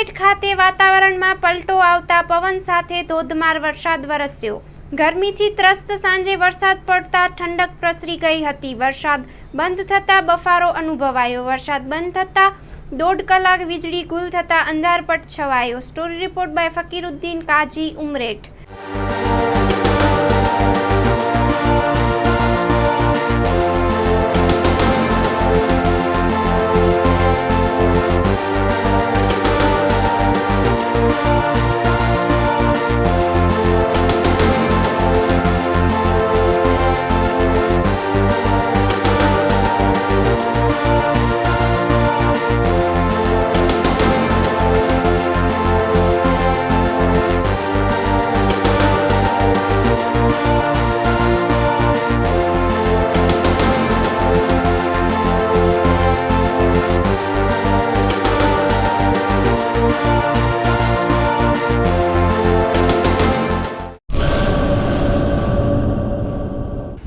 ઉમરેઠ ખાતે વાતાવરણમાં પલટો આવતા પવન સાથે ધોધમાર વરસાદ વરસ્યો. ગરમીથી ત્રસ્ત સાંજે વરસાદ પડતા ઠંડક પ્રસરી ગઈ હતી. વરસાદ બંધ થતાં બફારો અનુભવાયો. વરસાદ બંધ થતાં દોઢ કલાક વીજળી ગુલ થતાં અંધારપટ છવાયો. Story report by Fakiruddin Kazi Umreth.